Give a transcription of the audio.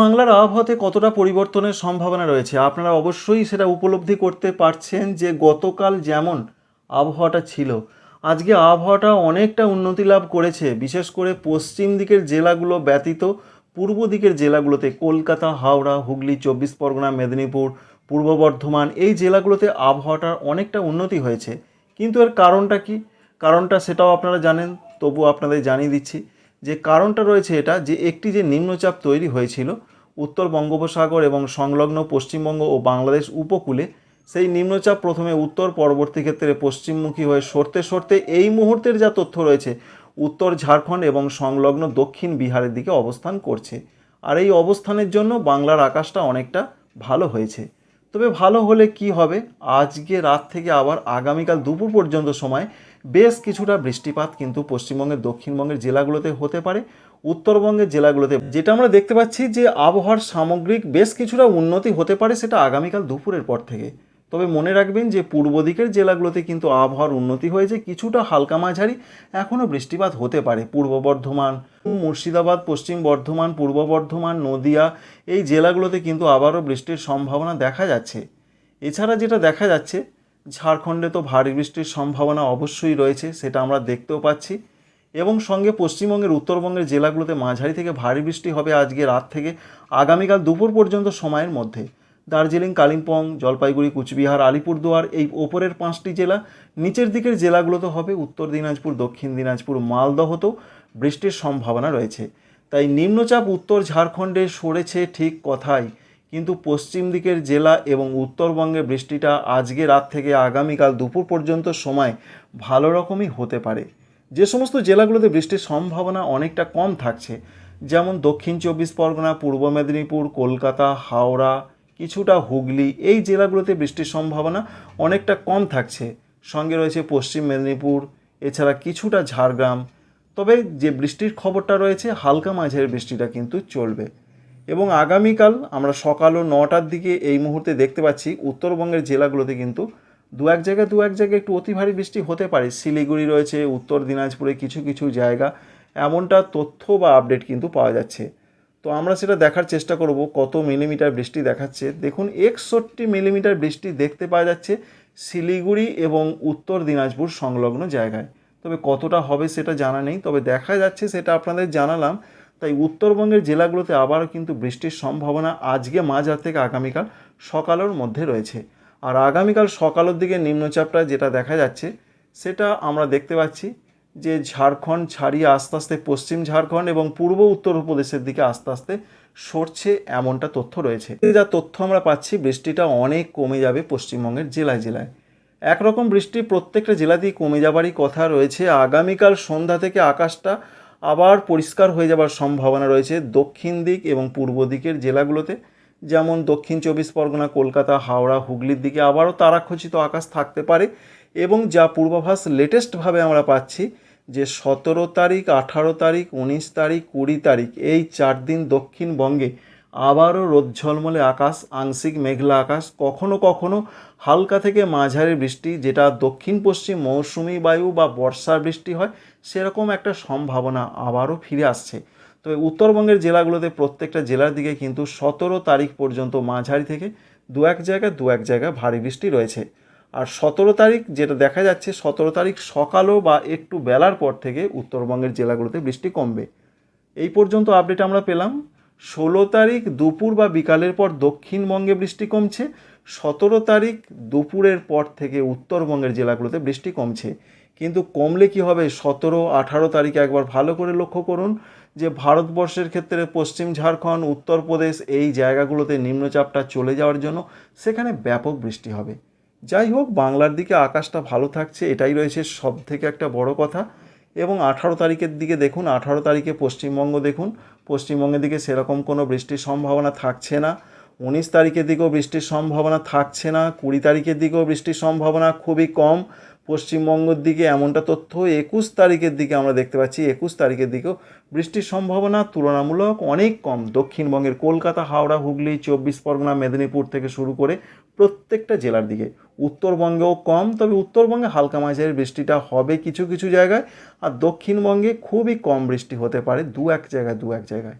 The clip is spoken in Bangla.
বাংলার আবহাওয়াতে কতটা পরিবর্তনের সম্ভাবনা রয়েছে? আপনারা অবশ্যই সেটা উপলব্ধি করতে পারছেন যে গতকাল যেমন আবহাওয়াটা ছিল, আজকে আবহাওয়াটা অনেকটা উন্নতি লাভ করেছে। বিশেষ করে পশ্চিম দিকের জেলাগুলো ব্যতীত পূর্ব দিকের জেলাগুলোতে কলকাতা, হাওড়া, হুগলি, চব্বিশ পরগনা, মেদিনীপুর, পূর্ব বর্ধমান এই জেলাগুলোতে আবহাওয়াটার অনেকটা উন্নতি হয়েছে। কিন্তু এর কারণটা কি? কারণটা সেটাও আপনারা জানেন তবু আপনাদের জানিয়ে দিচ্ছি। যে কারণটা রয়েছে এটা যে একটি যে নিম্নচাপ তৈরি হয়েছিল, উত্তর বঙ্গোপসাগর এবং সংলগ্ন পশ্চিমবঙ্গ ও বাংলাদেশ উপকূলে, সেই নিম্নচাপ প্রথমে উত্তর পরবর্তী ক্ষেত্রে পশ্চিমমুখী হয়ে সরতে সরতে এই মুহূর্তের যা তথ্য রয়েছে, উত্তর ঝাড়খণ্ড এবং সংলগ্ন দক্ষিণ বিহারের দিকে অবস্থান করছে। আর এই অবস্থানের জন্য বাংলার আকাশটা অনেকটা ভালো হয়েছে। তবে ভালো হলে কি হবে? আজকে রাত থেকে আবার আগামীকাল দুপুর পর্যন্ত সময় বেশ কিছুটা বৃষ্টিপাত কিন্তু পশ্চিমবঙ্গের দক্ষিণবঙ্গের জেলাগুলোতে হতে পারে, উত্তরবঙ্গের জেলাগুলোতে। যেটা আমরা দেখতে পাচ্ছি যে আবহাওয়ার সামগ্রিক বেশ কিছুটা উন্নতি হতে পারে সেটা আগামীকাল দুপুরের পর থেকে। তবে মনে রাখবেন যে পূর্ব দিকের জেলাগুলোতে কিন্তু আবহাওয়ার উন্নতি হয়েছে, কিছুটা হালকা মাঝারি এখনও বৃষ্টিপাত হতে পারে। পূর্ব বর্ধমান, মুর্শিদাবাদ, পশ্চিম বর্ধমান, পূর্ব বর্ধমান, নদিয়া, এই জেলাগুলোতে কিন্তু আবারও বৃষ্টির সম্ভাবনা দেখা যাচ্ছে। এছাড়া যেটা দেখা যাচ্ছে ঝাড়খণ্ডে তো ভারী বৃষ্টির সম্ভাবনা অবশ্যই রয়েছে, সেটা আমরা দেখতেও পাচ্ছি। এবং সঙ্গে পশ্চিমবঙ্গের উত্তরবঙ্গের জেলাগুলোতে মাঝারি থেকে ভারী বৃষ্টি হবে আজকে রাত থেকে আগামীকাল দুপুর পর্যন্ত সময়ের মধ্যে। দার্জিলিং, কালিম্পং, জলপাইগুড়ি, কুচবিহার, আলিপুরদুয়ার এই ওপরের পাঁচটি জেলা, নিচের দিকের জেলাগুলোতে হবে উত্তর দিনাজপুর, দক্ষিণ দিনাজপুর মালদহতেও বৃষ্টির সম্ভাবনা রয়েছে। তাই নিম্নচাপ উত্তর ঝাড়খণ্ডে সরেছে ঠিক কথাই। কিন্তু পশ্চিম দিকের জেলা এবং উত্তরবঙ্গে বৃষ্টিটা আজকে রাত থেকে আগামীকাল দুপুর পর্যন্ত সময় ভালো রকমই হতে পারে। যে সমস্ত জেলাগুলোতে বৃষ্টির সম্ভাবনা অনেকটা কম থাকছে, যেমন দক্ষিণ চব্বিশ পরগনা, পূর্ব মেদিনীপুর, কলকাতা, হাওড়া, কিছুটা হুগলি, এই জেলাগুলোতে বৃষ্টির সম্ভাবনা অনেকটা কম থাকছে। সঙ্গে রয়েছে পশ্চিম মেদিনীপুর, এছাড়া কিছুটা ঝাড়গ্রাম। তবে যে বৃষ্টির খবরটা রয়েছে, হালকা মাঝের বৃষ্টিটা কিন্তু চলবে। এবং আগামীকাল আমরা সকাল ও নটার দিকে এই মুহূর্তে দেখতে পাচ্ছি উত্তরবঙ্গের জেলাগুলোতে কিন্তু দু এক জায়গায় দু এক জায়গায় একটু অতি ভারী বৃষ্টি হতে পারে। শিলিগুড়ি রয়েছে, উত্তর দিনাজপুরে কিছু কিছু জায়গা। এমনটা তথ্য বা আপডেট কিন্তু পাওয়া যাচ্ছে। তো আমরা সেটা দেখার চেষ্টা করব, কত মিলিমিটার বৃষ্টি দেখাচ্ছে। দেখুন, একষট্টি মিলিমিটার বৃষ্টি দেখতে পাওয়া যাচ্ছে শিলিগুড়ি এবং উত্তর দিনাজপুর সংলগ্ন জায়গায়। তবে কতটা হবে সেটা জানা নেই, তবে দেখা যাচ্ছে সেটা আপনাদের জানালাম। তাই উত্তরবঙ্গের জেলাগুলোতে আবারও কিন্তু বৃষ্টির সম্ভাবনা আজকে মাঝরাত থেকে আগামীকাল সকালের মধ্যে রয়েছে। আর আগামীকাল সকালের দিকে নিম্নচাপটা যেটা দেখা যাচ্ছে, সেটা আমরা দেখতে পাচ্ছি যে ঝাড়খণ্ড ছাড়িয়ে আস্তে আস্তে পশ্চিম ঝাড়খণ্ড এবং পূর্ব উত্তরপ্রদেশের দিকে আস্তে আস্তে সরছে এমনটা তথ্য রয়েছে। যা তথ্য আমরা পাচ্ছি, বৃষ্টিটা অনেক কমে যাবে পশ্চিমবঙ্গের জেলায় জেলায়। একরকম বৃষ্টি প্রত্যেকটা জেলাতেই কমে যাবারই কথা রয়েছে। আগামীকাল সন্ধ্যা থেকে আকাশটা আবার পরিষ্কার হয়ে যাবার সম্ভাবনা রয়েছে দক্ষিণ দিক এবং পূর্ব দিকের জেলাগুলোতে। যেমন দক্ষিণ চব্বিশ পরগনা, কলকাতা, হাওড়া, হুগলির দিকে আবারও তারাখচিত আকাশ থাকতে পারে এবং যা পূর্বাভাস লেটেস্টভাবে আমরা পাচ্ছি যে সতেরো তারিখ, আঠারো তারিখ, উনিশ তারিখ, কুড়ি তারিখ এই চার দিন দক্ষিণবঙ্গে আবারও রোদ ঝলমলে আকাশ, আংশিক মেঘলা আকাশ, কখনো কখনো হালকা থেকে মাঝারি বৃষ্টি, যেটা দক্ষিণ পশ্চিম মৌসুমি বায়ু বা বর্ষার বৃষ্টি হয়, সেরকম একটা সম্ভাবনা আবারও ফিরে আসছে। তবে উত্তরবঙ্গের জেলাগুলোতে প্রত্যেকটা জেলার দিকে কিন্তু সতেরো তারিখ পর্যন্ত মাঝারি থেকে দু এক জায়গায় দু এক জায়গায় ভারী বৃষ্টি রয়েছে। আর সতেরো তারিখ যেটা দেখা যাচ্ছে, সতেরো তারিখ সকালও বা একটু বেলার পর থেকে উত্তরবঙ্গের জেলাগুলোতে বৃষ্টি কমবে। এই পর্যন্ত আপডেট আমরা পেলাম। ষোলো তারিখ দুপুর বা বিকালের পর দক্ষিণবঙ্গে বৃষ্টি কমছে, সতেরো তারিখ দুপুরের পর থেকে উত্তরবঙ্গের জেলাগুলোতে বৃষ্টি কমছে। কিন্তু কমলে কি হবে? সতেরো, আঠারো তারিখে একবার ভালো করে লক্ষ্য করুন যে ভারতবর্ষের ক্ষেত্রে পশ্চিম ঝাড়খণ্ড, উত্তরপ্রদেশ এই জায়গাগুলোতে নিম্নচাপটা চলে যাওয়ার জন্য সেখানে ব্যাপক বৃষ্টি হবে। যাই হোক, বাংলার দিকে আকাশটা ভালো থাকছে, এটাই রয়েছে সব থেকে একটা বড় কথা। এবং আঠারো তারিখের দিকে দেখুন, আঠারো তারিখে পশ্চিমবঙ্গ দেখুন, পশ্চিমবঙ্গের দিকে সেরকম কোনো বৃষ্টির সম্ভাবনা থাকছে না। উনিশ তারিখের দিকেও বৃষ্টির সম্ভাবনা থাকছে না, কুড়ি তারিখের দিকেও বৃষ্টির সম্ভাবনা খুবই কম। পশ্চিমবঙ্গের দিকে এমনটা তথ্য, একুশ তারিখের দিকে আমরা দেখতে পাচ্ছি, একুশ তারিখের দিকেও বৃষ্টির সম্ভাবনা তুলনামূলক অনেক কম। দক্ষিণবঙ্গের কলকাতা, হাওড়া, হুগলি, চব্বিশ পরগনা, মেদিনীপুর থেকে শুরু করে প্রত্যেকটা জেলার দিকে। উত্তরবঙ্গেও কম, তবে উত্তরবঙ্গে হালকা মাঝারি বৃষ্টিটা হবে কিছু কিছু জায়গায়। আর দক্ষিণবঙ্গে খুবই কম বৃষ্টি হতে পারে, দু এক জায়গায়, দু এক জায়গায়।